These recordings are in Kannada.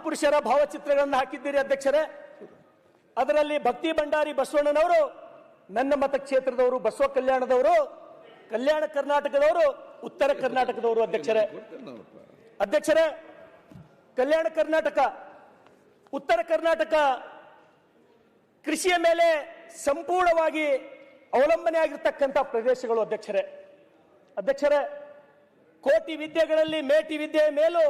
ಮಹಾಪುರುಷರ ಭಾವಚಿತ್ರಗಳನ್ನು ಹಾಕಿದ್ದೀರಿ ಅಧ್ಯಕ್ಷರೇ. ಅದರಲ್ಲಿ ಭಕ್ತಿ ಭಂಡಾರಿ ಬಸವಣ್ಣನವರು, ನನ್ನ ಮತಕ್ಷೇತ್ರದವರು ಬಸವ ಕಲ್ಯಾಣದವರು, ಕಲ್ಯಾಣ ಕರ್ನಾಟಕದವರು, ಉತ್ತರ ಕರ್ನಾಟಕದವರು ಅಧ್ಯಕ್ಷರೇ. ಅಧ್ಯಕ್ಷರೇ, ಕಲ್ಯಾಣ ಕರ್ನಾಟಕ, ಉತ್ತರ ಕರ್ನಾಟಕ ಕೃಷಿಯ ಮೇಲೆ ಸಂಪೂರ್ಣವಾಗಿ ಅವಲಂಬನೆ ಆಗಿರ್ತಕ್ಕಂಥ ಪ್ರದೇಶಗಳು ಅಧ್ಯಕ್ಷರೇ. ಅಧ್ಯಕ್ಷರೇ, ಕೋಟಿ ವಿದ್ಯೆಗಳಲ್ಲಿ ಮೇಟಿ ವಿದ್ಯೆಯ ಮೇಲೂ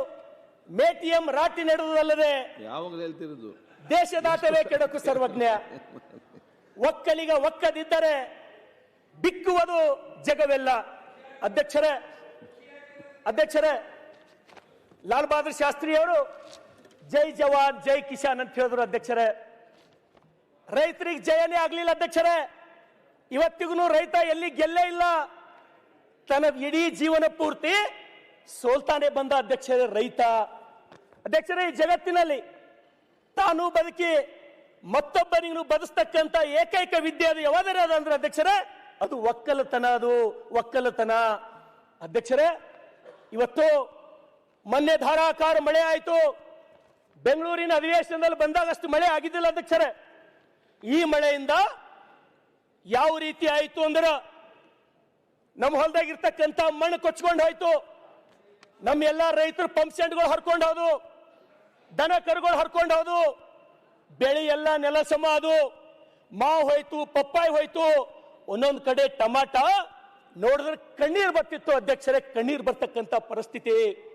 ಮೇಟಿಎಂ ರಾಟಿ ನಡೆದುದಲ್ಲದೆ ಯಾವಾಗಲೂ ಹೇಳ್ತಿರೋದು. ದೇಶದಾಟವೇ ಕೆಡಕು ಸರ್ವಜ್ಞ. ಒಕ್ಕಲಿಗ ಒಕ್ಕದಿದ್ದರೆ ಬಿಕ್ಕುವುದು ಜಗವೆಲ್ಲ. ಅಧ್ಯಕ್ಷರೇ ಅಧ್ಯಕ್ಷರೇ ಲಾಲ್ ಬಹದ್ದೂರ್ ಶಾಸ್ತ್ರಿ ಅವರು ಜೈ ಜವಾನ್ ಜೈ ಕಿಸಾನ್ ಅಂತ ಹೇಳಿದ್ರು ಅಧ್ಯಕ್ಷರೇ. ರೈತರಿಗೆ ಜಯನೇ ಆಗ್ಲಿಲ್ಲ ಅಧ್ಯಕ್ಷರೇ. ಇವತ್ತಿಗೂ ರೈತ ಎಲ್ಲಿ ಗೆಲ್ಲೇ ಇಲ್ಲ. ತನ್ನ ಇಡೀ ಜೀವನ ಪೂರ್ತಿ ಸೋಲ್ತಾನೆ ಬಂದ ಅಧ್ಯಕ್ಷರೇ ರೈತ. ಅಧ್ಯಕ್ಷರೇ, ಈ ಜಗತ್ತಿನಲ್ಲಿ ತಾನು ಬದುಕಿ ಮತ್ತೊಬ್ಬನಿಗೂ ಬದುಸ್ತಕ್ಕಂಥ ಏಕೈಕ ವಿದ್ಯೆ ಅದು ಯಾವ್ದಾರ ಅದು ಅಂದ್ರೆ ಅಧ್ಯಕ್ಷರೇ, ಅದು ಒಕ್ಕಲತನ ಅದು, ಒಕ್ಕಲತನ. ಅಧ್ಯಕ್ಷರೇ, ಇವತ್ತು ಮೊನ್ನೆ ಧಾರಾಕಾರ ಮಳೆ ಆಯಿತು. ಬೆಂಗಳೂರಿನ ಅಧಿವೇಶನದಲ್ಲಿ ಬಂದಾಗ ಅಷ್ಟು ಮಳೆ ಆಗಿದ್ದಿಲ್ಲ ಅಧ್ಯಕ್ಷರೇ. ಈ ಮಳೆಯಿಂದ ಯಾವ ರೀತಿ ಆಯಿತು ಅಂದ್ರೆ ನಮ್ಮ ಹೊಲದಾಗಿರ್ತಕ್ಕಂಥ ಮಣ್ಣು ಕೊಚ್ಕೊಂಡು ಹೋಯ್ತು. ನಮ್ಮ ಎಲ್ಲ ರೈತರು ಪಂಪ್ ಸೆಂಟ್ಗಳು ಹರ್ಕೊಂಡು ಹೋದು. ದನ ಕರುಗಳು ಹರ್ಕೊಂಡು ಹೋದು. ಬೆಳೆ ಎಲ್ಲ ನೆಲ ಸಮ ಅದು ಮಾವು ಹೋಯ್ತು, ಪಪ್ಪಾಯಿ ಹೋಯ್ತು. ಒಂದೊಂದು ಕಡೆ ಟಮಾಟ. ನೋಡಿದ್ರೆ ಕಣ್ಣೀರು ಬರ್ತಿತ್ತು ಅಧ್ಯಕ್ಷರೇ, ಕಣ್ಣೀರು ಬರ್ತಕ್ಕಂಥ ಪರಿಸ್ಥಿತಿ.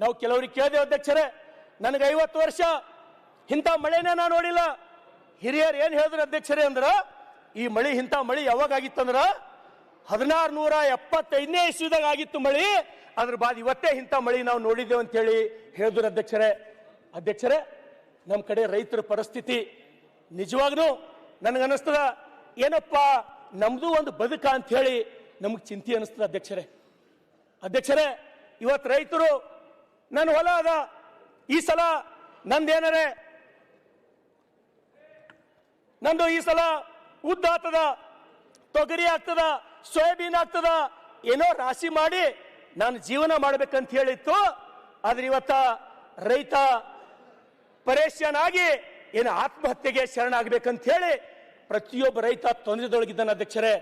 ನಾವು ಕೆಲವರಿಗೆ ಕೇಳಿದೆ ಅಧ್ಯಕ್ಷರೇ, ನನಗೆ ಐವತ್ತು ವರ್ಷ. ಇಂಥ ಮಳೆನೇ ನಾನು ನೋಡಿಲ್ಲ. ಹಿರಿಯರು ಏನು ಹೇಳಿದ್ರು ಅಧ್ಯಕ್ಷರೇ ಅಂದ್ರೆ, ಈ ಮಳಿ, ಇಂಥ ಮಳಿ ಯಾವಾಗ ಆಗಿತ್ತಂದ್ರ ಹದಿನಾರು ನೂರ ಎಪ್ಪತ್ತೈದನೇ ಇಸ್ವಿದಾಗ ಆಗಿತ್ತು ಮಳಿ. ಅದ್ರ ಬಾದ್ ಇವತ್ತೇ ಇಂಥ ಮಳಿ ನಾವು ನೋಡಿದ್ದೇವೆ ಅಂತೇಳಿ ಹೇಳಿದ್ರು ಅಧ್ಯಕ್ಷರೇ. ಅಧ್ಯಕ್ಷರೇ ನಮ್ಮ ಕಡೆ ರೈತರ ಪರಿಸ್ಥಿತಿ ನಿಜವಾಗ್ಲೂ ನನಗನ್ನಿಸ್ತದ ಏನಪ್ಪ, ನಮ್ದು ಒಂದು ಬದುಕ ಅಂತ ಹೇಳಿ ನಮಗೆ ಚಿಂತೆ ಅನಿಸ್ತದ ಅಧ್ಯಕ್ಷರೇ. ಅಧ್ಯಕ್ಷರೇ ಇವತ್ತು ರೈತರು ನನ್ನ ಹೊಲ ಅದ. ಈ ಸಲ ನಂದೇನರೆ ನಂದು ಈ ಸಲ ಉದ್ದ ಆಗ್ತದ ತೊಗರಿ ಆಗ್ತದ, ಸೋಯಾಬೀನ್ ಆಗ್ತದ, ಏನೋ ರಾಶಿ ಮಾಡಿ ನಾನು ಜೀವನ ಮಾಡ್ಬೇಕಂತ ಹೇಳಿತ್ತು. ಆದ್ರೆ ಇವತ್ತ ರೈತ ಪರೇಶಾನ್ ಏನು ಆತ್ಮಹತ್ಯೆಗೆ ಶರಣಾಗಬೇಕಂತ ಹೇಳಿ ಪ್ರತಿಯೊಬ್ಬ ರೈತ ತೊಂದರೆದೊಳಗಿದ್ದಾನೆ ಅಧ್ಯಕ್ಷರೇ.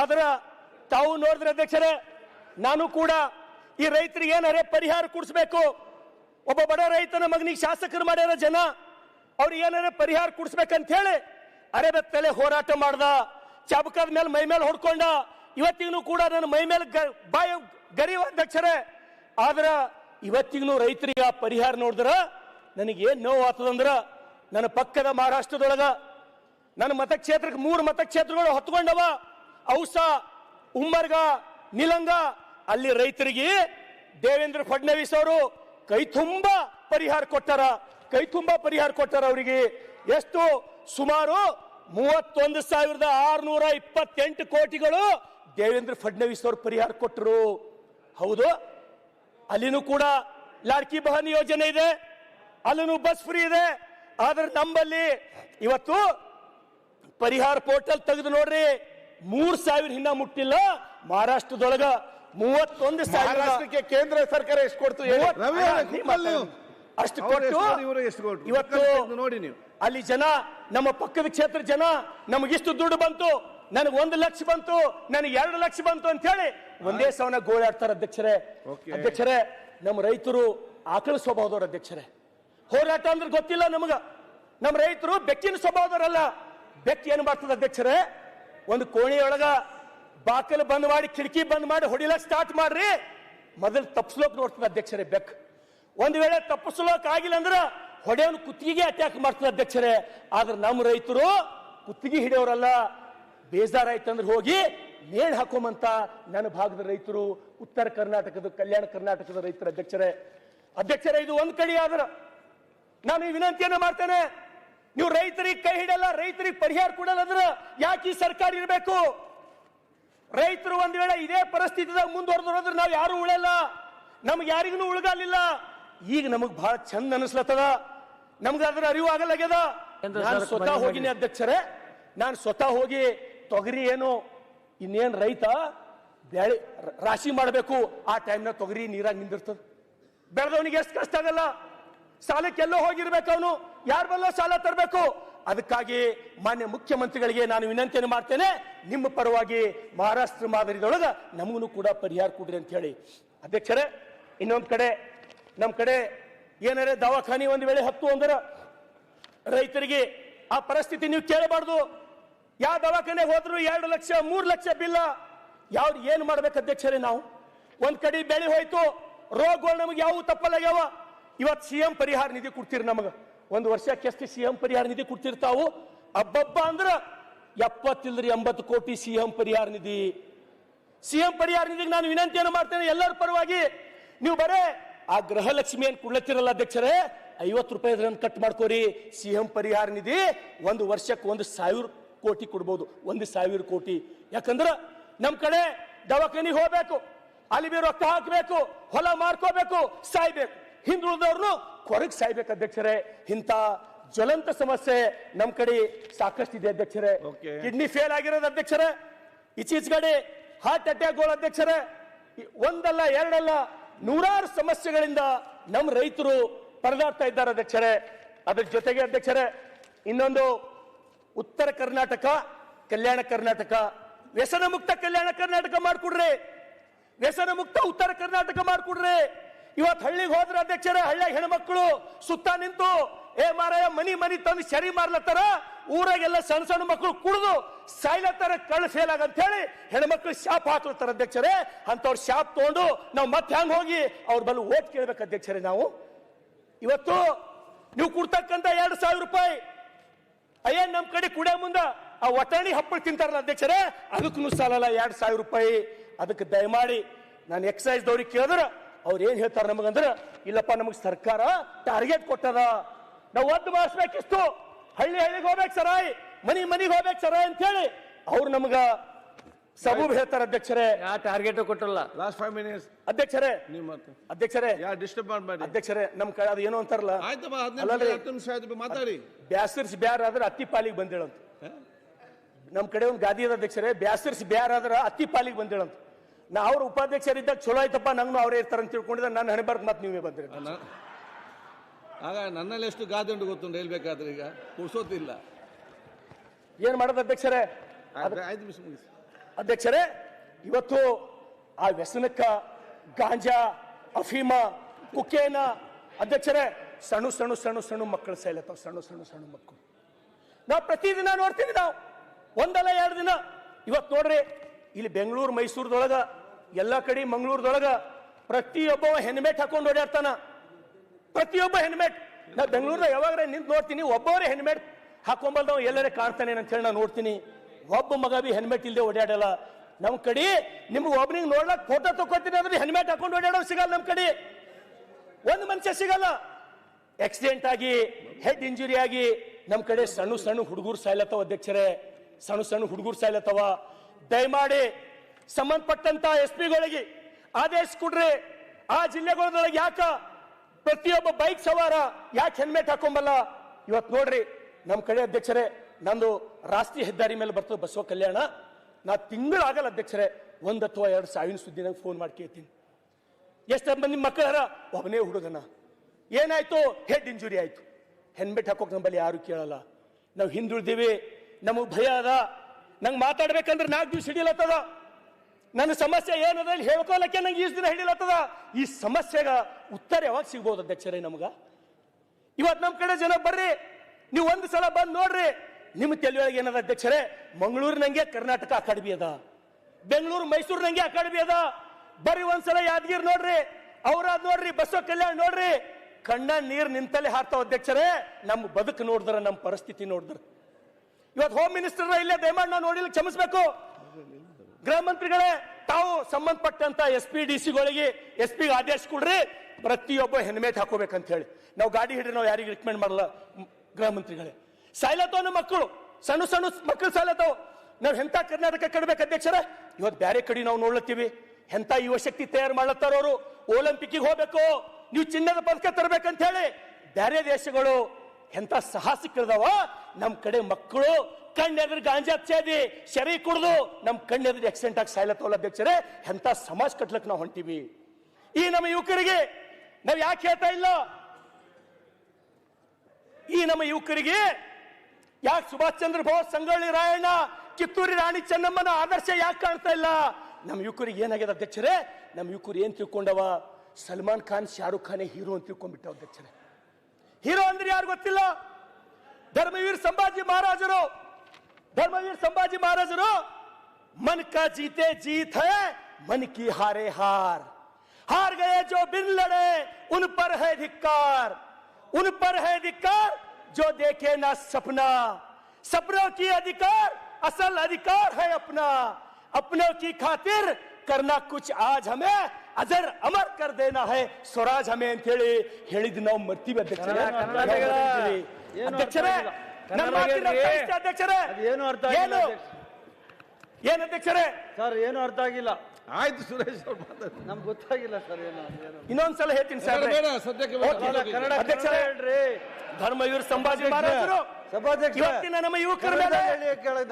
ಆದ್ರ ತಾವು ನೋಡಿದ್ರೆ ಅಧ್ಯಕ್ಷರೇ, ನಾನು ಕೂಡ ಈ ರೈತರಿಗೆ ಏನಾರೆ ಪರಿಹಾರ ಕೊಡಿಸ್ಬೇಕು. ಒಬ್ಬ ಬಡ ರೈತನ ಮಗನಿಗೆ ಶಾಸಕರು ಮಾಡ್ಯಾರ ಜನ, ಅವ್ರಿಗೆ ಏನಾರ ಪರಿಹಾರ ಕೊಡಿಸ್ಬೇಕಂತ ಹೇಳಿ ಅರೆ ಬೆತ್ತಲೆ ಹೋರಾಟ ಮಾಡ್ದ. ಚಾಬಕದ ಮೇಲೆ ಮೈ ಮೇಲೆ ಹೊಡ್ಕೊಂಡ. ಇವತ್ತಿಗೂ ಕೂಡ ನನ್ನ ಮೈ ಮೇಲೆ ಬಾಯ ಗರಿವ ಅಧ್ಯಕ್ಷರೇ. ಆದ್ರ ಇವತ್ತಿಗೂ ರೈತರಿಗೆ ಆ ಪರಿಹಾರ ನೋಡಿದ್ರ ನನಗೆ ಏನ್ ನೋವು ಆತದಂದ್ರೆ ನನ್ನ ಪಕ್ಕದ ಮಹಾರಾಷ್ಟ್ರದೊಳಗ ನನ್ನ ಮತಕ್ಷೇತ್ರಕ್ಕೆ ಮೂರು ಮತಕ್ಷೇತ್ರಗಳು ಹೊತ್ಕೊಂಡವ. ಔಸ, ಉಮ್ಮರ್ಗ, ನಿಲಂಗ. ಅಲ್ಲಿ ರೈತರಿಗೆ ದೇವೇಂದ್ರ ಫಡ್ನವೀಸ್ ಅವರು ಕೈ ತುಂಬ ಪರಿಹಾರ ಕೊಟ್ಟಾರ. ಕೈ ತುಂಬ ಪರಿಹಾರ ಕೊಟ್ಟಾರ ಅವರಿಗೆ. ಎಷ್ಟು? ಸುಮಾರು ಮೂವತ್ತೊಂದು ಸಾವಿರದ ಆರುನೂರ ಇಪ್ಪತ್ತೆಂಟು ಕೋಟಿಗಳು ದೇವೇಂದ್ರ ಫಡ್ನವೀಸ್ ಅವರು ಪರಿಹಾರ ಕೊಟ್ಟರು. ಹೌದು. ಅಲ್ಲಿನೂ ಕೂಡ ಲಾಡ್ಕಿ ಬಹನ್ ಯೋಜನೆ ಇದೆ. ಅಲ್ಲೂ ಬಸ್ ಫ್ರೀ ಇದೆ ಆದ್ರೆ ನಮ್ಮಲ್ಲಿ ಇವತ್ತು ಪರಿಹಾರ ಪೋರ್ಟಲ್ ತೆಗೆದು ನೋಡ್ರಿ ಮೂರ್ ಸಾವಿರ ಹಿನ್ನ ಮುಟ್ಟಿಲ್ಲ ಮಹಾರಾಷ್ಟ್ರದೊಳಗ ಮೂವತ್ತೊಂದು ಸಾವಿರ ಮಹಾರಾಷ್ಟ್ರಕ್ಕೆ ಕೇಂದ್ರ ಸರ್ಕಾರ ಎಷ್ಟು ಕೊಡ್ತು. ಅಷ್ಟು ಕೊಟ್ಟು ಇವರು ಎಷ್ಟು ಕೊಟ್ರು? ಇವತ್ತು ನೋಡಿ ನೀವು. ಅಲ್ಲಿ ಜನ ನಮ್ಮ ಪಕ್ಕದ ಕ್ಷೇತ್ರ ಜನ ನಮಗಿಷ್ಟು ದುಡ್ಡು ಬಂತು ನನಗೆ ಒಂದು ಲಕ್ಷ ಬಂತು ನನಗೆ ಎರಡು ಲಕ್ಷ ಬಂತು ಅಂತ ಹೇಳಿ ಒಂದೇ ಸವನ ಗೋಳಾಡ್ತಾರೆ ಅಧ್ಯಕ್ಷರೇ. ಅಧ್ಯಕ್ಷರೇ ನಮ್ಮ ರೈತರು ಆಕಳಿಸಬಹುದವ್ರ ಅಧ್ಯಕ್ಷರೇ ಹೋರಾಟ ಅಂದ್ರೆ ಗೊತ್ತಿಲ್ಲ ನಮಗ. ನಮ್ಮ ರೈತರು ಬೆಕ್ಕಿನ ಸ್ವಭಾವದವರಲ್ಲ ಬೆಕ್ಕು ಏನು ಮಾಡ್ತದ ಅಧ್ಯಕ್ಷರೇ? ಒಂದು ಕೋಣಿಯೊಳಗ ಬಾಕಲು ಬಂದ್ ಮಾಡಿ, ಕಿಟಕಿ ಬಂದ್ ಮಾಡಿ ಹೊಡಿಲಕ್ ಸ್ಟಾರ್ಟ್ ಮಾಡ್ರಿ. ಮೊದಲು ತಪ್ಪಿಸ್ಲೋಕ್ ನೋಡ್ತದೆ ಅಧ್ಯಕ್ಷರೇ ಬೆಕ್ ಒಂದ್ ವೇಳೆ ತಪ್ಪಿಸ್ಲೋಕ್ ಆಗಿಲ್ಲ ಅಂದ್ರೆ ಹೊಡೆಯವನು ಕುತ್ತಿಗೆಗೆ ಅಟ್ಯಾಕ್ ಮಾಡ್ತದೆ ಅಧ್ಯಕ್ಷರೇ. ಆದ್ರೆ ನಮ್ಮ ರೈತರು ಕುತ್ತಿಗೆ ಹಿಡಿಯೋರಲ್ಲ. ಬೇಜಾರಾಯ್ತಂದ್ರೆ ಹೋಗಿ ನೇಣ್ ಹಾಕೋಮಂತ ನನ್ನ ಭಾಗದ ರೈತರು, ಉತ್ತರ ಕರ್ನಾಟಕದ, ಕಲ್ಯಾಣ ಕರ್ನಾಟಕದ ರೈತರ ಅಧ್ಯಕ್ಷರೇ. ಅಧ್ಯಕ್ಷರೇ, ಇದು ಒಂದ್ ಕಡೆ ಆದ್ರ ನಾನು ಈ ವಿನಂತಿಯನ್ನು ಮಾಡ್ತೇನೆ. ನೀವು ರೈತರಿಗೆ ಕೈ ಹಿಡಲ್ಲ ರೈತರಿಗೆ ಪರಿಹಾರ ಕೊಡಲ್ಲ ಅಂದ್ರೆ ಯಾಕೆ ಈ ಸರ್ಕಾರ ಇರಬೇಕು? ರೈತರು ಒಂದ್ ವೇಳೆ ಇದೇ ಪರಿಸ್ಥಿತಿದಾಗ ಮುಂದುವರೆದ್ರೆ ನಾವು ಯಾರು ಉಳಲ್ಲ. ನಮ್ಗೆ ಯಾರಿಗೂ ಉಳಗಾಲಿಲ್ಲ. ಈಗ ನಮಗ್ ಬಹಳ ಚಂದ ಅನಿಸ್ಲತ್ತದ. ನಮ್ಗೆ ಅದ್ರ ಅರಿವು ಆಗಲ್ಲಾಗ್ಯದ ನಾನು ಸ್ವತಃ ಹೋಗಿನಿ ಅಧ್ಯಕ್ಷರೇ. ನಾನು ಸ್ವತಃ ಹೋಗಿ ತೊಗರಿ ಏನು ಇನ್ನೇನ್ ರೈತ ಬೆಳೆ ರಾಶಿ ಮಾಡಬೇಕು. ಆ ಟೈಮ್ನಾಗ ತೊಗರಿ ನೀರಾಗಿ ನಿಂದಿರ್ತದ. ಬೆಳೆದವನಿಗೆ ಎಷ್ಟು ಕಷ್ಟ ಆಗಲ್ಲ. ಸಾಲಕ್ಕೆ ಎಲ್ಲೋ ಹೋಗಿರ್ಬೇಕು ಅವನು. ಯಾರ ಬಲ್ಲೋ ಸಾಲ ತರಬೇಕು. ಅದಕ್ಕಾಗಿ ಮಾನ್ಯ ಮುಖ್ಯಮಂತ್ರಿಗಳಿಗೆ ನಾನು ವಿನಂತಿಯನ್ನು ಮಾಡ್ತೇನೆ. ನಿಮ್ಮ ಪರವಾಗಿ ಮಹಾರಾಷ್ಟ್ರ ಮಾದರಿದೊಳಗ ನಮಗೂ ಕೂಡ ಪರಿಹಾರ ಕೊಡ್ರಿ ಅಂತ ಹೇಳಿ. ಅಧ್ಯಕ್ಷರೇ, ಇನ್ನೊಂದು ಕಡೆ ನಮ್ಮ ಕಡೆ ಏನಾರ ದವಾಖಾನೆ ಒಂದು ವೇಳೆ ಹತ್ತು ಅಂದ್ರೆ ರೈತರಿಗೆ ಆ ಪರಿಸ್ಥಿತಿ ನೀವು ಕೇಳಬಾರ್ದು. ಯಾವ ದವಾಖಾನೆ ಹೋದ್ರು ಎರಡು ಲಕ್ಷ, ಮೂರು ಲಕ್ಷ ಬಿಲ್ಲ. ಯಾವ್ದು ಏನು ಮಾಡ್ಬೇಕು ಅಧ್ಯಕ್ಷರೇ ನಾವು? ಒಂದ್ ಕಡೆ ಬೆಳೆ ಹೋಯ್ತು, ರೋಗಗಳು ನಮಗೆ ಯಾವ ತಪ್ಪಲಾಗ್ಯಾವ. ಇವತ್ತು ಸಿ ಎಂ ಪರಿಹಾರ ನಿಧಿ ಕೊಡ್ತೀರಿ ನಮಗೆ. ಒಂದು ವರ್ಷಕ್ಕೆ ಎಷ್ಟು ಸಿ ಎಂ ಪರಿಹಾರ ನಿಧಿ ಕೊಡ್ತಿರ್ತಾವು? ಅಬ್ಬಬ್ಬ ಅಂದ್ರೆ ಎಪ್ಪತ್ತಿಲ್ರಿ ಎಂಬತ್ತು ಕೋಟಿ ಸಿ ಎಂ ಪರಿಹಾರ ನಿಧಿ. ಸಿ ಎಂ ಪರಿಹಾರ ನಿಧಿಗೆ ನಾನು ವಿನಂತಿಯನ್ನು ಮಾಡ್ತೇನೆ ಎಲ್ಲರ ಪರವಾಗಿ. ನೀವು ಬರೇ, ಆ ಗೃಹಲಕ್ಷ್ಮಿಯನ್ನು ಕೊಡ್ಲತ್ತಿರಲ್ಲ ಅಧ್ಯಕ್ಷರೇ, ಐವತ್ತು ರೂಪಾಯಿ ಅದನ್ನು ಕಟ್ ಮಾಡ್ಕೋರಿ. ಸಿಎಂ ಪರಿಹಾರ ನಿಧಿ ಒಂದು ವರ್ಷಕ್ಕೆ ಒಂದು ಸಾವಿರ ಕೋಟಿ ಕೊಡ್ಬೋದು. ಒಂದು ಸಾವಿರ ಕೋಟಿ. ಯಾಕಂದ್ರೆ ನಮ್ಮ ಕಡೆ ದವಾಖಾನಿಗೆ ಹೋಗ್ಬೇಕು, ಅಲ್ಲಿ ರೊಕ್ಕ ಹಾಕಬೇಕು, ಹೊಲ ಮಾರ್ಕೋಬೇಕು, ಸಾಯ್ಬೇಕು. ಹಿಂದುಳಿದವ್ರನ್ನು ಕೊರಗ್ ಸಾಯ್ಬೇಕು ಅಧ್ಯಕ್ಷರೇ. ಇಂಥ ಜ್ವಲಂತ ಸಮಸ್ಯೆ ನಮ್ ಕಡೆ ಸಾಕಷ್ಟಿದೆ ಅಧ್ಯಕ್ಷರೇ. Okay. ಕಿಡ್ನಿ ಫೇಲ್ ಆಗಿರೋದು ಅಧ್ಯಕ್ಷರೇ. ಇತ್ತೀಚೆಗಡೆ ಹಾರ್ಟ್ ಅಟ್ಯಾಕ್ಗಳು ಅಧ್ಯಕ್ಷರೇ. ಒಂದಲ್ಲ ಎರಡಲ್ಲ ನೂರಾರು ಸಮಸ್ಯೆಗಳಿಂದ ನಮ್ಮ ರೈತರು ಪರದಾಡ್ತಾ ಇದ್ದಾರೆ ಅಧ್ಯಕ್ಷರೇ. ಅದ್ರ ಜೊತೆಗೆ ಅಧ್ಯಕ್ಷರೇ ಇನ್ನೊಂದು ಉತ್ತರ ಕರ್ನಾಟಕ ಕಲ್ಯಾಣ ಕರ್ನಾಟಕ. ವ್ಯಸನ ಮುಕ್ತ ಕಲ್ಯಾಣ ಕರ್ನಾಟಕ ಮಾಡ್ಕೊಡ್ರಿ. ವ್ಯಸನ ಮುಕ್ತ ಉತ್ತರ ಕರ್ನಾಟಕ ಮಾಡ್ಕೊಡ್ರಿ. ಇವತ್ತು ಹಳ್ಳಿಗೆ ಹೋದ್ರೆ ಅಧ್ಯಕ್ಷರ ಹಳ್ಳಿಯಾಗ ಹೆಣ್ಮಕ್ಳು ಸುತ್ತ ನಿಂತು, ಏ ಮಾರಾಯ, ಮನಿ ಮನಿ ತಂದು ಸರಿ ಮಾರ್ಲತ್ತಾರ? ಊರಾಗೆಲ್ಲ ಸಣ್ಣ ಸಣ್ಣ ಮಕ್ಕಳು ಕುಡಿದು ಸಾಯ್ಲತ್ತಾರ ಕಳ್ಳ ಫೇಲ್ ಅಂತ ಹೇಳಿ ಹೆಣ್ಮಕ್ಳು ಶಾಪ್ ಹಾಕ್ಲತ್ತಾರ ಅಧ್ಯಕ್ಷರೇ. ಅಂತವ್ರು ಶಾಪ್ ತಗೊಂಡು ನಾವು ಮತ್ತೆ ಹ್ಯಾಂಗ ಹೋಗಿ ಅವ್ರ ಬಲ್ಲಿ ಓಟ್ ಕೇಳ್ಬೇಕು ಅಧ್ಯಕ್ಷರೇ ನಾವು. ಇವತ್ತು ನೀವು ಕೊಡ್ತಕ್ಕಂತ ಎರಡು ಸಾವಿರ ರೂಪಾಯಿ ಅಯ್ಯ ನಮ್ ಕಡೆ ಕುಡಿಯ ಮುಂದ ಆ ಒಟಾಣಿ ಹಪ್ಪಳು ತಿಂತಾರಲ್ಲ ಅಧ್ಯಕ್ಷರೇ ಅದಕ್ಕೂ ಸಾಲಲ್ಲ ಎರಡು ಸಾವಿರ ರೂಪಾಯಿ. ಅದಕ್ಕೆ ದಯಮಾಡಿ ನಾನು ಎಕ್ಸೈಸ್ ದವ್ರಿಗೆ ಕೇಳಿದ್ರ ಅವ್ರು ಏನು ಹೇಳ್ತಾರೆ ನಮಗಂದ್ರೆ ಇಲ್ಲಪ್ಪ ನಮಗೆ ಸರ್ಕಾರ ಟಾರ್ಗೆಟ್ ಕೊಟ್ಟದ. ನಾವು ಒಂದು ಮಾಡಿಸ್ಬೇಕಿಷ್ಟು ಹಳ್ಳಿ ಹಳ್ಳಿಗೆ ಹೋಗ್ಬೇಕು ಸರಾಯ್ ಮನಿ ಮನಿಗೆ ಹೋಗ್ಬೇಕು ಸರಾಯ್ ಅಂತ ಹೇಳಿ ಅವ್ರು ನಮಗ ಸಬೂಬ್ ಹೇಳ್ತಾರೆ ಅಧ್ಯಕ್ಷರೇ. ಯಾ ಟಾರ್ಗೆಟ್ ಕೊಟ್ಟಲ್ಲ ಲಾಸ್ಟ್ ಫೈವ್ ಮಿನಿಟ್ಸ್ ಅಧ್ಯಕ್ಷರೇ. ನಿಮ್ಮ ಅಧ್ಯಕ್ಷರೇ. ಯಾ ಡಿಸ್ಟರ್ಬ್ ಮಾಡಬೇಡಿ ಅಧ್ಯಕ್ಷರೇ ನಮ್ಮ ಕಡೆ ಅದು ಏನೋ ಅಂತಾರಲ್ಲ? ಆಯ್ತಮ್ಮ ಹದಿನೈದು ಅಲ್ಲಲ್ರಿ. ಹತ್ತು ನಿಮಿಷ ಆಯ್ತು ಮಾತಾಡಿ. ಬ್ಯಾಸರ್ಸ್ ಬ್ಯಾರ ಆದ್ರೆ ಅತ್ತಿ ಪಾಲಿಗೆ ಬಂದೇಳಂತ. ನಮ್ಮ ಕಡೆ ಒಂದು ಗಾದಿ ಅದ ಅಧ್ಯಕ್ಷರೇ ಬ್ಯಾಸರ್ಸ್ ಬ್ಯಾರ ಆದ್ರೆ ಅತ್ತಿ ಪಾಲಿಗೆ ಬಂದೇಳಂತ. ನಾ ಅವ್ರ ಉಪಾಧ್ಯಕ್ಷರಿದ್ದಾಗ ಚಲೋ ಆಯ್ತಪ್ಪ ನಂಗೂ ಅವ್ರೇ ಇರ್ತಾರ ಅಂತ ತಿಳ್ಕೊಂಡಿದ್ರೆ ನನ್ನ ಹಣೆ ಬರ್ಕ್ ಮತ್ತೆ ನೀವೇ ಬಂದ್ರಿ. ಆಗ ನನ್ನಲ್ಲಿ ಎಷ್ಟು ಗಾದೆ ಉಂಟು ಗೊತ್ತುಂಟು ಹೇಳ್ಬೇಕಾದ್ರೆ ಈಗ? ಕುಡ್ಸೋದಿಲ್ಲ ಏನ್ ಮಾಡೋದು ಅಧ್ಯಕ್ಷರೇ? ಮುಗಿಸಿ ಅಧ್ಯಕ್ಷರೇ ಇವತ್ತು ಆ ವ್ಯಸನಕ್ಕ ಗಾಂಜಾ ಅಫೀಮ ಕುಕ್ಕೇನ ಅಧ್ಯಕ್ಷರೇ ಸಣ್ಣ ಸಣ್ಣ ಸಣ್ಣ ಸಣ್ಣ ಮಕ್ಕಳು ಸೈಲತ್ತಾವ ಸಣ್ಣ ಸಣ್ಣ ಸಣ್ಣ ಮಕ್ಕಳು. ನಾವು ಪ್ರತಿದಿನ ನೋಡ್ತೀವಿ ನಾವು. ಒಂದಲ್ಲ ಎರಡು ದಿನ. ಇವತ್ತು ನೋಡ್ರಿ ಇಲ್ಲಿ ಬೆಂಗಳೂರು, ಮೈಸೂರದೊಳಗ, ಎಲ್ಲ ಕಡೆ ಮಂಗಳೂರದೊಳಗ ಪ್ರತಿಯೊಬ್ಬ ಹೆಲ್ಮೆಟ್ ಹಾಕೊಂಡು ಓಡಾಡ್ತಾನ. ಪ್ರತಿಯೊಬ್ಬ ಹೆಲ್ಮೆಟ್. ನಾ ಬೆಂಗಳೂರ್ದಾಗ ಯಾವಾಗ ನಿಂತು ನೋಡ್ತೀನಿ, ಒಬ್ಬವರೇ ಹೆಲ್ಮೆಟ್ ಹಾಕೊಂಬಲ್ದವ, ಎಲ್ಲರೇ ಕಾಣ್ತಾನೆ ಅಂತ ಹೇಳಿ ನಾನು ನೋಡ್ತೀನಿ. ಒಬ್ಬ ಮಗ ಬಿ ಹೆಲ್ಮೆಟ್ ಇಲ್ಲದೆ ಓಡಾಡಲ್ಲ. ನಮ್ಮ ಕಡೆ ನಿಮ್ಗೆ ಒಬ್ಬನಿಗೆ ನೋಡ್ಲಕ್ ಫೋಟೋ ತಗೋತೀನಿ ಅಂದ್ರೆ ಹೆಲ್ಮೆಟ್ ಹಾಕೊಂಡು ಓಡಾಡೋ ಸಿಗಲ್ಲ ನಮ್ಮ ಕಡೆ. ಒಂದು ಮನುಷ್ಯ ಸಿಗಲ್ಲ. ಆಕ್ಸಿಡೆಂಟ್ ಆಗಿ ಹೆಡ್ ಇಂಜುರಿ ಆಗಿ ನಮ್ಮ ಕಡೆ ಸಣ್ಣ ಸಣ್ಣ ಹುಡುಗರು ಸಾಯ್ಲತ್ತವ ಅಧ್ಯಕ್ಷರೇ. ಸಣ್ಣ ಸಣ್ಣ ಹುಡುಗರು ಸಾಯ್ಲತ್ತವ. ದಯಮಾಡಿ ಸಂಬಂಧಪಟ್ಟಂತ ಎಸ್ ಪಿಗಳಿಗೆ ಆದೇಶ ಕೊಡ್ರಿ. ಆ ಜಿಲ್ಲೆಗಳೊಳಗೆ ಯಾಕ ಪ್ರತಿಯೊಬ್ಬ ಬೈಕ್ ಸವಾರ ಯಾಕೆ ಹೆಲ್ಮೆಟ್ ಹಾಕೊಂಬಲ್ಲ? ಇವತ್ತು ನೋಡ್ರಿ, ನಮ್ ಕಡೆ ಅಧ್ಯಕ್ಷರೇ, ನಂದು ರಾಷ್ಟ್ರೀಯ ಹೆದ್ದಾರಿ ಮೇಲೆ ಬರ್ತದೆ ಬಸವ ಕಲ್ಯಾಣ. ನಾ ತಿಂಗಳಾಗಲ್ಲ ಅಧ್ಯಕ್ಷರೇ, ಒಂದ್ ಅಥವಾ ಎರಡು ಸಾವಿನ ಸುದ್ದಿ ನಂಗೆ ಫೋನ್ ಮಾಡಿ ಕೇಳ್ತೀನಿ. ಎಷ್ಟು ಮಂದಿ ಮಕ್ಕಳರ? ಒಬ್ಬನೇ ಹುಡುಗನ. ಏನಾಯ್ತು? ಹೆಡ್ ಇಂಜುರಿ ಆಯ್ತು. ಹೆಲ್ಮೆಟ್ ಹಾಕೋಕೆ ನಮ್ಮಲ್ಲಿ ಯಾರು ಕೇಳಲ್ಲ. ನಾವು ಹಿಂದುಳಿದೀವಿ, ನಮಗ್ ಭಯ ಅದ. ನಂಗೆ ಮಾತಾಡ್ಬೇಕಂದ್ರೆ ನಾಲ್ಕು ದಿವ್ಸ ಹಿಡಿಲತ್ತದ. ನನ್ನ ಸಮಸ್ಯೆ ಏನದ ಇಲ್ಲಿ ಹೇಳ್ಕೊಳಕ್ಕೆ ನಂಗೆ ಈಸ್ ದಿನ ಹಿಡಿಲತ್ತದ. ಈ ಸಮಸ್ಯೆಗ ಉತ್ತರ ಯಾವಾಗ ಸಿಗ್ಬೋದು ಅಧ್ಯಕ್ಷರೇ ನಮಗ? ಇವತ್ತು ನಮ್ಮ ಕಡೆ ಜನ ಬರ್ರಿ, ನೀವು ಒಂದು ಸಲ ಬಂದು ನೋಡ್ರಿ. ನಿಮ್ಮ ತಲೆಯೊಳಗೆ ಏನದ ಅಧ್ಯಕ್ಷರೇ? ಮಂಗಳೂರು ನಂಗೆ ಕರ್ನಾಟಕ ಅಕಾಡೆಮಿ ಅದ. ಬೆಂಗಳೂರು, ಮೈಸೂರು ನಂಗೆ ಅಕಾಡೆಮಿ ಅದ. ಬರ್ರಿ ಒಂದ್ಸಲ ಯಾದಗಿರಿ ನೋಡ್ರಿ ಅವ್ರಾದ್ ನೋಡ್ರಿ, ಬಸವ ಕಲ್ಯಾಣ ನೋಡ್ರಿ. ಕಣ್ಣ, ನೀರು ನಿಂತಲ್ಲಿ ಹಾರ್ತಾವ ಅಧ್ಯಕ್ಷರೇ. ನಮ್ಮ ಬದುಕು ನೋಡಿದ್ರ ನಮ್ಮ ಪರಿಸ್ಥಿತಿ ನೋಡಿದ್ರ. ಇವತ್ತು ಹೋಮ್ ಮಿನಿಸ್ಟರ್ ಇಲ್ಲೇ ದಯಮಾಡಿ ನಾವು ನೋಡಿಲ್ಲ ಕ್ಷಮಿಸ್ಬೇಕು. ಗೃಹ ಮಂತ್ರಿಗಳೇ, ತಾವು ಸಂಬಂಧಪಟ್ಟಂತ ಎಸ್ ಪಿ ಡಿ ಸಿಗಳಿಗೆ ಎಸ್ ಪಿ ಆದೇಶ ಕೊಡ್ರಿ, ಪ್ರತಿಯೊಬ್ಬ ಹೆಲ್ಮೆಟ್ ಹಾಕೋಬೇಕಂತ ಹೇಳಿ ನಾವು ಗಾಡಿ ಹಿಡ್ರಿ, ನಾವು ಯಾರಿಗೆ ರಿಕಮೆಂಡ್ ಮಾಡಲ್ಲ, ಗೃಹ ಮಂತ್ರಿಗಳೇ. ಸಾಯ್ಲತ್ತವ ಮಕ್ಕಳು, ಸಣ್ಣ ಸಣ್ಣ ಮಕ್ಕಳು ಸಾಯ್ಲತ್ತವು ನಾವು ಎಂಥ ಕರ್ನಾಟಕ ಕಡ್ಬೇಕು ಅಧ್ಯಕ್ಷರ? ಇವತ್ತು ಬೇರೆ ಕಡೆ ನಾವು ನೋಡ್ಲತ್ತೀವಿ. ಎಂಥ ಯುವಶಕ್ತಿ ತಯಾರು ಮಾಡ್ಲತ್ತಾರವರು ಒಲಿಂಪಿಕ್ ಒಲಿಂಪಿಕ್ಗೆ ಹೋಗ್ಬೇಕು. ನೀವು ಚಿನ್ನದ ಪದಕ ತರಬೇಕಂತ ಹೇಳಿ ಬೇರೆ ದೇಶಗಳು ಎಂತ ಸಾಹಸಿಕರಿದಾವ ನಮ್ಮ ಕಡೆ ಮಕ್ಕಳು ಕಣ್ಣೆದ್ರ ಗಾಂಜಾ ಸೇದಿ ಶರಿ ಕುಡ್ದು ನಮ್ಮ ಕಣ್ಣೆದ್ರ ಆಕ್ಸಿಡೆಂಟ್ ಆಗಿ ಸಾಯ್ಲತ್ತವಲ್ಲ ಅಧ್ಯಕ್ಷರೇ. ಎಂತ ಸಮಾಜ ಕಟ್ಲಕ್ ನಾವು ಹೊಂಟಿವಿ. ಈ ನಮ್ಮ ಯುವಕರಿಗೆ ನಾವು ಯಾಕೆ ಹೇಳ್ತಾ ಇಲ್ಲ? ಈ ನಮ್ಮ ಯುವಕರಿಗೆ ಯಾಕೆ ಸುಭಾಷ್ ಚಂದ್ರ ಬೋಸ್, ಸಂಗೊಳ್ಳಿ ರಾಯಣ್ಣ, ಕಿತ್ತೂರಿ ರಾಣಿ ಚೆನ್ನಮ್ಮನ ಆದರ್ಶ ಯಾಕೆ ಕಾಣ್ತಾ ಇಲ್ಲ? ನಮ್ಮ ಯುವಕರಿಗೆ ಏನಾಗಿದೆ ಅಧ್ಯಕ್ಷರೇ? ನಮ್ಮ ಯುವಕರು ಏನ್ ತಿಳ್ಕೊಂಡವ? ಸಲ್ಮಾನ್ ಖಾನ್, ಶಾರುಖ್ ಖಾನ್ ಹೀರೋ ಅಂತ ತಿಳ್ಕೊಂಡ್ಬಿಟ್ಟ ಅಧ್ಯಕ್ಷರೇ. हीरो अंदर यार ಅಂದ್ರೆ धर्मवीर संभाजी महाराज रो धर्मवीर संभाजी महाराज रो मन का जीते जीत है, मन की हारे हार। हार गए जो बिन लड़े, उन पर है धिक्कार। उन पर है धिक्कार जो देखे ना सपना। सपनों की अधिकार, असल अधिकार है अपना। अपनों की खातिर करना कुछ आज हमें ಅಜರ್ ಅಮರ್ ಕರ್ ದೇನಾ ಹೈ ಸ್ವರಾಜ್ ಹಮೆ ಅಂತ ಹೇಳಿ ಹೇಳಿದ್ ನಾವು ಮರ್ತೀವಿ? ಅಧ್ಯಕ್ಷರೇ ಅಧ್ಯಕ್ಷರೇ. ಅಧ್ಯಕ್ಷರೇ ಏನು ಅರ್ಥ ಏನು? ಏನ್ ಅಧ್ಯಕ್ಷರೇ? ಸರ್ ಏನು ಅರ್ಥ ಆಗಿಲ್ಲ. ಆಯ್ತು ಸುರೇಶ್ ನಮ್ಗೆ ಗೊತ್ತಾಗಿಲ್ಲ ಸರ್ ಏನು ಇನ್ನೊಂದ್ಸಲ ಹೇಳ್ತೀನಿ ಸರ್ ಸದ್ಯಕ್ಕೆ ಕನ್ನಡ ಅಧ್ಯಕ್ಷರೇ ಹೇಳ್ರಿ. ಧರ್ಮವೀರ ಸಂಭಾಜಿ ಮಹಾರಾಜರು. ಇವತ್ತಿನ ನಮ್ಮ ಯುವಕರ ಮೇಲೆ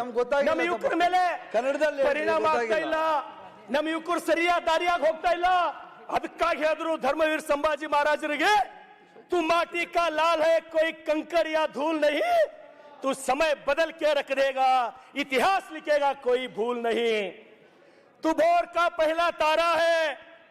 ನಮ್ಗೆ ಗೊತ್ತಾಗಿಲ್ಲ ನಮ್ಮ ಯುವಕರ ಮೇಲೆ ಕನ್ನಡದಲ್ಲಿ ಪರಿಣಾಮ ಆಗ್ತಾ ಇಲ್ಲ. ನಮ್ಮ ಯುವಕರು ಸರಿಯಾದ ದಾರಿಯಾಗಿ ಹೋಗ್ತಾ ಇಲ್ಲ ಅದಕ್ಕಾಗಿ ಹೇಳಿದ್ರು ಧರ್ಮವೀರ್ ಸಂಭಾಜಿ ಮಹಾರಾಜರಿಗೆ तू माटी का लाल है कोई कंकड़ या धूल नहीं तू समय बदल के रख देगा इतिहास लिखेगा कोई भूल नहीं तू भोर का पहला तारा है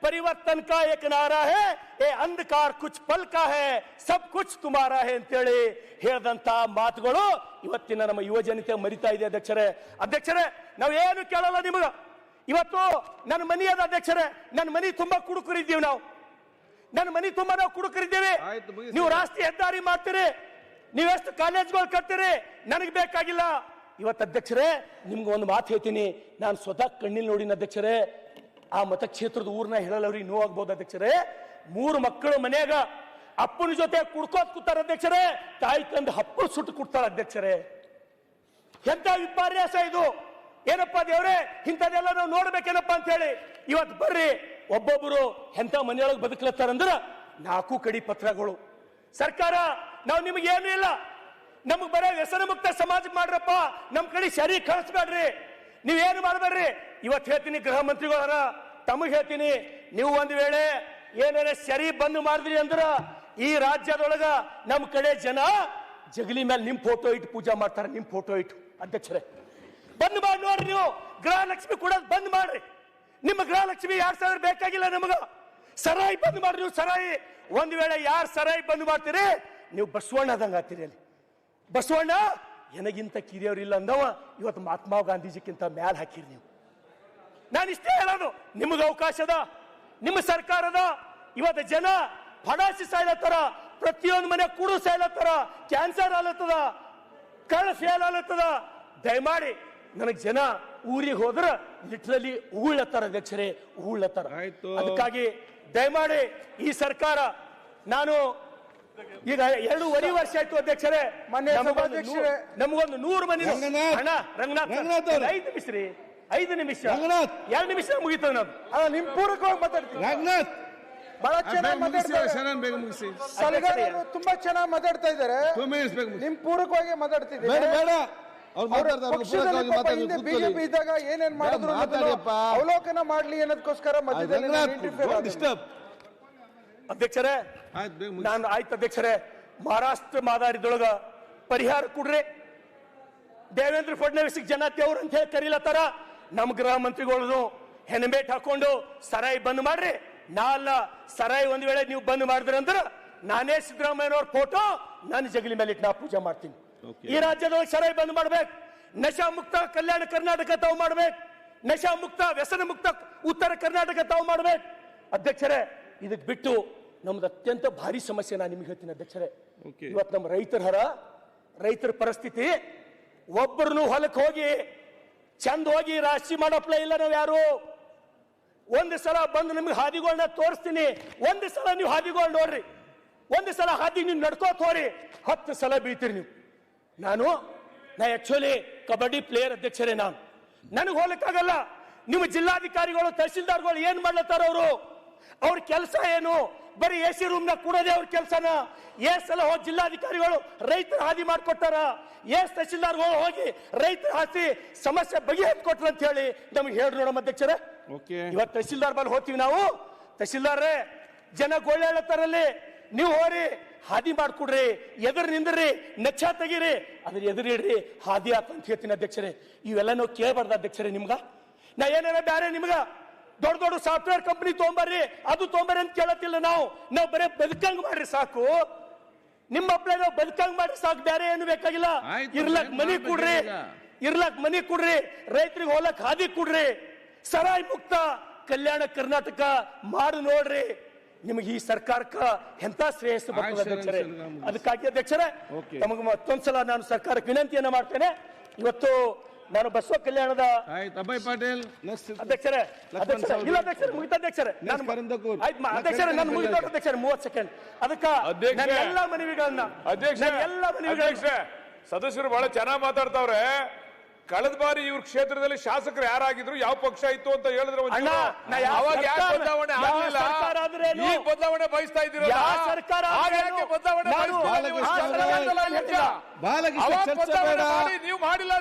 परिवर्तन का एक नारा है ये अंधकार कुछ पल का है सब कुछ तुम्हारा है ಅಂತೇಳಿ ಹೇಳಿದಂತ ಮಾತುಗಳು ಇವತ್ತಿನ ನಮ್ಮ ಯುವ ಜನತೆ ಮರಿತಾ ಇದೆ ಅಧ್ಯಕ್ಷರೇ ಅಧ್ಯಕ್ಷರೇ ನಾವು ಏನು ಕೇಳಲ್ಲ ನಿಮಗ ಇವತ್ತು ನನ್ನ ಮನಿ ಅದ ಅಧ್ಯಕ್ಷರೇ ನನ್ನ ಮನೆ ತುಂಬಾ ಕುಡುಕರಿದ್ದೀವಿ ನಾವು. ನನ್ನ ಮನೆ ತುಂಬಾ ನಾವು ಕುಡುಕರಿದ್ದೀವಿ. ನೀವು ರಾಷ್ಟ್ರೀಯ ಹೆದ್ದಾರಿ ಮಾಡ್ತೀರಿ ನೀವೆಷ್ಟು ಕಾಲೇಜ್ಗಳು ಕಟ್ತೀರಿ ನನಗೆ ಬೇಕಾಗಿಲ್ಲ. ಇವತ್ತು ಅಧ್ಯಕ್ಷರೇ ನಿಮ್ಗೆ ಒಂದು ಮಾತು ಹೇಳ್ತೀನಿ. ನಾನು ಸ್ವತಃ ಕಣ್ಣಿಲ್ ನೋಡಿನ ಅಧ್ಯಕ್ಷರೇ ಆ ಮತಕ್ಷೇತ್ರದ ಊರ್ನ ಹೇಳಲವ್ರಿಗೆ ನೋವಾಗ್ಬೋದು ಅಧ್ಯಕ್ಷರೇ. ಮೂರು ಮಕ್ಕಳು ಮನೆಯಾಗ ಅಪ್ಪನ ಜೊತೆ ಕುಡ್ಕೋತ್ ಕೂತಾರ ಅಧ್ಯಕ್ಷರೇ ತಾಯಿ ತಂದು ಹಪ್ಪು ಸುಟ್ಟು ಕೊಡ್ತಾರ ಅಧ್ಯಕ್ಷರೇ. ಎಂತ ವಿಪರ್ಯಾಸ ಇದು. ಏನಪ್ಪಾ ದೇವ್ರೆ, ಇಂಥದ್ದೆಲ್ಲ ನಾವು ನೋಡ್ಬೇಕೇನಪ್ಪ ಅಂತ ಹೇಳಿ ಇವತ್ತು ಬರ್ರಿ ಒಬ್ಬೊಬ್ಬರು ಎಂತ ಮನೆಯೊಳಗೆ ಬದುಕ್ಲತ್ತಾರಂದ್ರ ನಾಲ್ಕು ಕಡಿ ಪತ್ರಗಳು. ಸರ್ಕಾರ, ನಾವು ನಿಮಗೆ ಏನು ಇಲ್ಲ. ನಮಗೆ ಬರೋ ವ್ಯಸನ ಮುಕ್ತ ಸಮಾಜ ಮಾಡ್ರಪ್ಪ ನಮ್ಮ ಕಡೆ ಸರಿ ಕಳಿಸ್ಬೇಡ್ರಿ. ನೀವೇನು ಮಾಡಬೇಡ್ರಿ? ಇವತ್ತು ಹೇಳ್ತೀನಿ ಗೃಹ ಮಂತ್ರಿಗಳರ ತಮಗ್ ಹೇಳ್ತೀನಿ, ನೀವು ಒಂದ್ ವೇಳೆ ಏನಾರ ಸರಿ ಬಂದ್ ಮಾಡಿದ್ರಿ ಅಂದ್ರ ಈ ರಾಜ್ಯದೊಳಗ ನಮ್ಮ ಕಡೆ ಜನ ಜಗಲಿ ಮೇಲೆ ನಿಮ್ಮ ಫೋಟೋ ಇಟ್ಟು ಪೂಜಾ ಮಾಡ್ತಾರೆ ನಿಮ್ಮ ಫೋಟೋ ಇಟ್ಟು. ಅಧ್ಯಕ್ಷರೇ. ಬಂದ್ ಮಾಡಿ ನೋಡ್ರಿ ನೀವು. ಗೃಹಲಕ್ಷ್ಮಿ ಕೊಡೋದು ಬಂದ್ ಮಾಡ್ರಿ. ನಿಮ್ಮ ಗೃಹಲಕ್ಷ್ಮಿ ಎರಡ್ ಸಾವಿರ ಬೇಕಾಗಿಲ್ಲ ನಮಗ? ಸರಾಯಿ ಬಂದ್ ಮಾಡ್ರಿ ನೀವು ಸರಾಯಿ. ಒಂದ್ ವೇಳೆ ಯಾರು ಸರಾಯಿ ಬಂದ್ ಮಾಡ್ತೀರಿ? ನೀವು ಬಸವಣ್ಣದಂಗ ಆತೀರಿ ಅಲ್ಲಿ. ಬಸವಣ್ಣ ನನಗಿಂತ ಕಿರಿಯವ್ರಿಲ್ಲ ಅಂದವ. ಇವತ್ತು ಮಹಾತ್ಮ ಗಾಂಧೀಜಿಕ್ಕಿಂತ ಮ್ಯಾಲ್ ಹಾಕಿರಿ ನೀವು. ನಾನು ಇಷ್ಟೇ ಹೇಳೋದು. ನಿಮಗೆ ಅವಕಾಶದ, ನಿಮ್ಮ ಸರ್ಕಾರದ, ಇವತ್ತು ಜನ ಫಡಾಸಿ ಸಾಯ್ಲತ್ತಾರ ಪ್ರತಿಯೊಂದು ಮನೆ ಕುಡು ಸಾಯ್ಲತ್ತಾರ ಕ್ಯಾನ್ಸರ್ ಆಲತ್ತದ, ಕಳ್ ಫೇಲ್ ಆಲತ್ತದ. ದಯಮಾಡಿ ನನಗೆ ಜನ ಊರಿಗೆ ಹೋದ್ರೆ ಲಿಟ್ರಲಿ ಉಗುಳತ್ತಾರ ಅಧ್ಯಕ್ಷರೇ ಉಗುಳತ್ತಾರ ಆಯ್ತು. ಅದಕ್ಕಾಗಿ ದಯಮಾಡಿ ಈ ಸರ್ಕಾರ ನಾನು ಈಗ ಎರಡೂವರೆ ವರ್ಷ ಆಯ್ತು ಅಧ್ಯಕ್ಷರೇ. ಮೊನ್ನೆ ನಮಗೊಂದು ನೂರು ಮನೆ. ಅಣ್ಣ ರಂಗನಾಥ್. ಐದು ನಿಮಿಷ ರೀ ಐದು ನಿಮಿಷ. ರಂಗನಾಥ್. ಎರಡು ನಿಮಿಷ ಮುಗಿತದ ನಾನು ಅಲ್ಲ ನಿಮ್ ಪೂರಕವಾಗಿ ಮಾತಾಡ್ತೀನಿ. ರಂಗನಾಥ್. ಬಹಳ ಚೆನ್ನಾಗಿ ಮುಗಿಸಿ ಮಾತಾಡ್ತಾರೆ ಶರಣ್ ಬೇಗ ಮುಗಿಸಿ ಸಲಗಾರ ತುಂಬಾ ಚೆನ್ನಾಗಿ ಮಾತಾಡ್ತಾ ಇದ್ದಾರೆ. ನಿಮ್ ಪೂರಕವಾಗಿ ಬೇಡ. ಅವ್ರು ಅವ್ರ ಬಿಜೆಪಿ ಇದ್ದಾಗ ಏನೇನ್ ಮಾಡಿದ್ರು ಅವಲೋಕನ ಮಾಡ್ಲಿ ಅನ್ನೋದಕ್ಕೋಸ್ಕರ ಅಧ್ಯಕ್ಷರೇ ನಾನು ಆಯ್ತು ಅಧ್ಯಕ್ಷರೇ ಮಹಾರಾಷ್ಟ್ರ ಮಾದಾರಿದೊಳಗ ಪರಿಹಾರ ಕೊಡ್ರಿ. ದೇವೇಂದ್ರ ಫಡ್ನವೀಸ್ ಜನ ತೇವ್ರು ಅಂತ ಹೇಳಿ ಕರೀಲತ್ತಾರ ನಮ್ ಗೃಹ ಮಂತ್ರಿಗಳು ಹೆಣಬೇಟ್ ಹಾಕೊಂಡು ಸರಾಯಿ ಬಂದ್ ಮಾಡ್ರಿ. ನಾ ಅಲ್ಲ ಸರಾಯಿ ಒಂದ್ ವೇಳೆ ನೀವು ಬಂದ್ ಮಾಡಿದ್ರಿ ಅಂದ್ರ ನಾನೇ ಸಿದ್ದರಾಮಯ್ಯನವ್ರ ಫೋಟೋ ನನ್ನ ಜಗಲಿ ಮೇಲೆ ಇಟ್ಟು ನಾ ಪೂಜೆ ಮಾಡ್ತೀನಿ. ಈ ರಾಜ್ಯದೊಳಗೆ ಶರೈ ಬಂದ್ ಮಾಡ್ಬೇಕು. ನಶಾ ಮುಕ್ತ ಕಲ್ಯಾಣ ಕರ್ನಾಟಕ ತಾವು ಮಾಡ್ಬೇಕು. ನಶಾ ಮುಕ್ತ ವ್ಯಸನ ಮುಕ್ತ ಉತ್ತರ ಕರ್ನಾಟಕ ತಾವು ಮಾಡ್ಬೇಕು. ಅಧ್ಯಕ್ಷರೇ ಇದಕ್ ಬಿಟ್ಟು ನಮ್ದು ಅತ್ಯಂತ ಭಾರಿ ಸಮಸ್ಯೆ ನಾನು ನಿಮ್ಗೆ ಹೇಳ್ತೀನಿ ಅಧ್ಯಕ್ಷರೇ. ಇವತ್ ಇವತ್ತು ನಮ್ಮ ರೈತರ ಹರ ರೈತರ ಪರಿಸ್ಥಿತಿ ಒಬ್ಬರನ್ನು ಹೊಲಕ್ಕೆ ಹೋಗಿ ಚಂದ ಹೋಗಿ ರಾಶಿ ಮಾಡಪ್ಲೇ ಇಲ್ಲ ನಾವು ಯಾರು? ಒಂದು ಸಲ ಬಂದು ನಿಮ್ಗೆ ಹಾದಿಗಳನ್ನ ತೋರಿಸ್ತೀನಿ. ಒಂದು ಸಲ ನೀವು ಹಾದಿಗಳು ನೋಡ್ರಿ. ಒಂದು ಸಲ ಹಾದಿ ನೀವು ನಡ್ಕೋತ ಹೋರಿ. ಹತ್ತು ಸಲ ಬೀಳ್ತೀರಿ ನೀವು. ನಾನು ನಾ ಆಕ್ಚುಲಿ ಕಬಡ್ಡಿ ಪ್ಲೇಯರ್ ಅಧ್ಯಕ್ಷರೇ ನಾನು. ನನಗೆ ಹೋಗ್ಲಿಕ್ಕಾಗಲ್ಲ. ನಿಮ್ಮ ಜಿಲ್ಲಾಧಿಕಾರಿಗಳು ತಹಸೀಲ್ದಾರ್ಗಳು ಏನ್ ಮಾಡ್ಲತ್ತಾರ ಅವರು? ಅವ್ರ ಕೆಲಸ ಏನು? ಬರೀ ಎ ಸಿ ರೂಮ್ನಾಗ ಕೂಡೋದೇ ಅವ್ರ ಕೆಲಸನ? ಏ ಸಲ ಹೋಗಿ ಜಿಲ್ಲಾಧಿಕಾರಿಗಳು ರೈತರ ಹಾದಿ ಮಾಡ್ಕೊಟ್ಟಾರ? ಎಸ್ ತಹಸೀಲ್ದಾರ್ಗಳು ಹೋಗಿ ರೈತರ ಹಾಸಿ ಸಮಸ್ಯೆ ಬಗೆಹರಿಸ್ಕೊಟ್ರು ಅಂತ ಹೇಳಿ ನಮ್ಗೆ ಹೇಳ್ರಿ ನೋಡಮ್ಮ ಅಧ್ಯಕ್ಷರೇ. ಓಕೆ. ಇವತ್ತು ತಹಸೀಲ್ದಾರ್ ಬಲ್ಲಿ ಹೋಗ್ತೀವಿ ನಾವು. ತಹಸೀಲ್ದಾರ್ರೆ ಜನ ಗೋಳ್ಯಾಳತ್ತಾರಲ್ಲಿ ನೀವು ಹೋರಿ. ಹಾದಿ ಮಾಡ್ಕೊಡ್ರಿ ಎದುರು ನಿಂದ್ರಿ ನೆಚ್ಚ ತೆಗೀರಿ. ಅದ್ರ ಎದುರಿಡ್ರಿ ಹಾದಿ ಆತ ಅಂತ ಹೇಳ್ತೀನಿ ಅಧ್ಯಕ್ಷರೇ. ಇವೆಲ್ಲ ನಾವು ಕೇಳಬಾರ್ದು ಅಧ್ಯಕ್ಷರೇ ನಿಮ್ಗ. ನಾ ಏನಾರ ಬ್ಯಾರೆ ನಿಮ್ಗ ದೊಡ್ಡ ದೊಡ್ಡ ಸಾಫ್ಟ್ವೇರ್ ಕಂಪನಿ ತೊಗೊಂಬರ್ರಿ ಅದು ತೊಗೊಂಬರ್ರಿ ಅಂತ ಕೇಳತ್ತಿಲ್ಲ ನಾವು. ನಾವು ಬರೇ ಬದುಕಂಗ್ ಮಾಡ್ರಿ ಸಾಕು. ನಿಮ್ಮ ಅಪ್ಲೈ ನಾವು ಬದುಕಂಗ್ ಮಾಡ್ರಿ ಸಾಕು. ಬೇರೆ ಏನು ಬೇಕಾಗಿಲ್ಲ. ಇರ್ಲಕ್ ಮನಿ ಕೊಡ್ರಿ? ಇರ್ಲಕ್ ಮನಿ ಕೊಡ್ರಿ. ರೈತರಿಗೆ ಹೋಲಕ್ ಹಾದಿ ಕೊಡ್ರಿ. ಸರಾಯ್ ಮುಕ್ತ ಕಲ್ಯಾಣ ಕರ್ನಾಟಕ ಮಾಡು ನೋಡ್ರಿ. ನಿಮಗೆ ಈ ಸರ್ಕಾರಕ್ಕ ಎಂತ ಶ್ರೇಯಸ್ಸು ಬರ್ತದೆ ಅಧ್ಯಕ್ಷರೇ. ಅದಕ್ಕಾಗಿ ಅಧ್ಯಕ್ಷರೇ. ತಮಗೆ ಮತ್ತೊಂದ್ಸಲ ನಾನು ಸರ್ಕಾರಕ್ಕೆ ವಿನಂತಿಯನ್ನ ಮಾಡ್ತೇನೆ ಇವತ್ತು ನಾನು ಬಸವ ಕಲ್ಯಾಣದ ಅಭಯ್ ಪಾಟೀಲ್ ಅಧ್ಯಕ್ಷರೇ. ಇಲ್ಲ ಅಧ್ಯಕ್ಷರೇ ಮುಗಿತ ಅಧ್ಯಕ್ಷರೇ ಅಧ್ಯಕ್ಷರೇ ನಾನು ಮುಗಿದ. ಅಧ್ಯಕ್ಷರೇ ಮೂವತ್ತು ಸೆಕೆಂಡ್ ಅದಕ್ಕೆ ಎಲ್ಲ ಮನವಿಗಳನ್ನ ಎಲ್ಲ ಮನವಿಗಳನ್ನ ಸದಸ್ಯರು ಬಹಳ ಚೆನ್ನಾಗಿ ಮಾತಾಡ್ತಾವ್ರೆ ಕಳೆದ ಬಾರಿ ಇವ್ರ ಕ್ಷೇತ್ರದಲ್ಲಿ ಶಾಸಕರು ಯಾರಾಗಿದ್ರು ಯಾವ ಪಕ್ಷ ಇತ್ತು ಅಂತ ಹೇಳಿದ್ರೆ ಬದಲಾವಣೆ ಆಗಲಿಲ್ಲ? ಈ ಸರ್ಕಾರ ಆದ್ರೇನು? ಈಗ ಬದಲಾವಣೆ ಬಯಸ್ತಾ ಇದ್ದೀರಾ ಯಾವ ಸರ್ಕಾರ ಆಗ ಯಾಕೆ ಬದಲಾವಣೆ ನಾನು ಬಯಸ್ತಿಲ್ಲ ನೀವು? ಮಾಡಿಲ್ಲ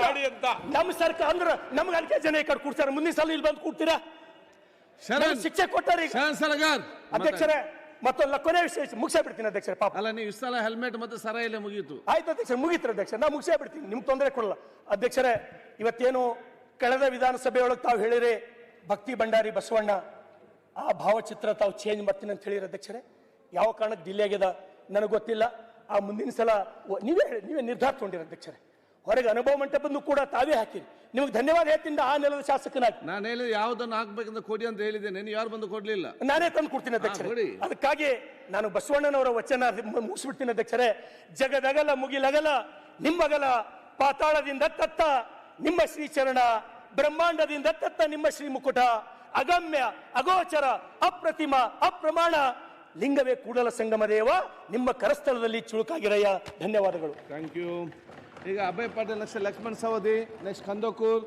ಮಾಡಿ ಅಂತ. ನಮ್ಮ ಸರ್ಕಾರ ಅಂದ್ರ ನಮ್ಗೆ ಅನ್ಕೆ ಜನ ಈ ಕಡೆ ಕೂಡ್ತಾರೆ. ಮುಂದಿನ ಸಲ ಇಲ್ಲಿ ಬಂದು ಕೂಡ್ತೀರಾ? ಶಿಕ್ಷೆ ಕೊಟ್ಟಾರೆ ಅಧ್ಯಕ್ಷರೇ ಮತ್ತೊಂದು ಕೊನೆ ವಿಷಯ ಮುಗಿಸೇ ಬಿಡ್ತೀನಿ ಅಧ್ಯಕ್ಷರೇ ಪಾಪ. ಅಲ್ಲ ನೀವು ಸಲ ಹೆಲ್ಮೆಟ್ ಮತ್ತೆ ಸರ ಇಲ್ಲೇ ಮುಗೀತು. ಆಯ್ತು ಅಧ್ಯಕ್ಷ ಮುಗೀತು ಅಧ್ಯಕ್ಷ ನಾ ಮುಗಿಸೇ ಬಿಡ್ತೀನಿ ನಿಮ್ಗೆ ತೊಂದರೆ ಕೊಡಲ್ಲ. ಅಧ್ಯಕ್ಷರೇ ಇವತ್ತೇನು ಕಳೆದ ವಿಧಾನಸಭೆಯೊಳಗೆ ತಾವು ಹೇಳಿರಿ ಭಕ್ತಿ ಭಂಡಾರಿ ಬಸವಣ್ಣ ಆ ಭಾವಚಿತ್ರ ತಾವು ಚೇಂಜ್ ಮಾಡ್ತೀನಿ ಅಂತ ಹೇಳಿರ ಅಧ್ಯಕ್ಷರೇ. ಯಾವ ಕಾರಣಕ್ಕೆ ಡಿಲೇ ಆಗ್ಯದ ನನಗೆ ಗೊತ್ತಿಲ್ಲ. ಆ ಮುಂದಿನ ಸಲ ನೀವೇ ಹೇಳಿ ನೀವೇ ನಿರ್ಧಾರ ತೊಗೊಂಡಿರ ಅಧ್ಯಕ್ಷರೇ. ಹೊರಗೆ ಅನುಭವ ಮಂಟಪದ್ದು ಕೂಡ ತಾವೇ ಹಾಕಿರಿ. ನಿಮಗೆ ಧನ್ಯವಾದ ಹೇಳ್ತೀನಿ ಆ ನೆಲದ ಶಾಸಕನಾಗಿ. ನಾನು ಹೇಳಿದ ಯಾವ್ದನ್ನು ಹಾಕ್ಬೇಕಂತ ಕೊಡಿ ಅಂತ ಹೇಳಿದ್ದೇನೆ. ನೀನು ಯಾರು ಬಂದು ಕೊಡ್ಲಿಲ್ಲ? ನಾನೇ ತಂದು ಕೊಡ್ತೀನಿ ಅಧ್ಯಕ್ಷರೇ. ಅದಕ್ಕಾಗಿ ನಾನು ಬಸವಣ್ಣನವರ ವಚನ ಮುಗಿಸ್ಬಿಡ್ತೀನಿ ಅಧ್ಯಕ್ಷರೇ. ಜಗದಗಲ ಮುಗಿಲಗಲ ನಿಮ್ಮಗಲ ಪಾತಾಳದಿಂದ ತತ್ತ ನಿಮ್ಮ ಶ್ರೀ ಚರಣ ಬ್ರಹ್ಮಾಂಡದಿಂದ ತತ್ತ ನಿಮ್ಮ ಶ್ರೀ ಮುಕುಟ ಅಗಮ್ಯ ಅಗೋಚರ ಅಪ್ರತಿಮ ಅಪ್ರಮಾಣ ಲಿಂಗವೇ ಕೂಡಲ ಸಂಗಮ ದೇವ ನಿಮ್ಮ ಕರಸ್ಥಳದಲ್ಲಿ ಚುಳುಕಾಗಿರಯ್ಯ. ಧನ್ಯವಾದಗಳು. Thank you. ಈಗ ಅಭಯ್ ಪಾಟೀಲ್ ನೆಕ್ಸ್ಟ್ ಲಕ್ಷ್ಮಣ್ ಸವದಿ ನೆಕ್ಸ್ಟ್ ಕಂದಕೂರ್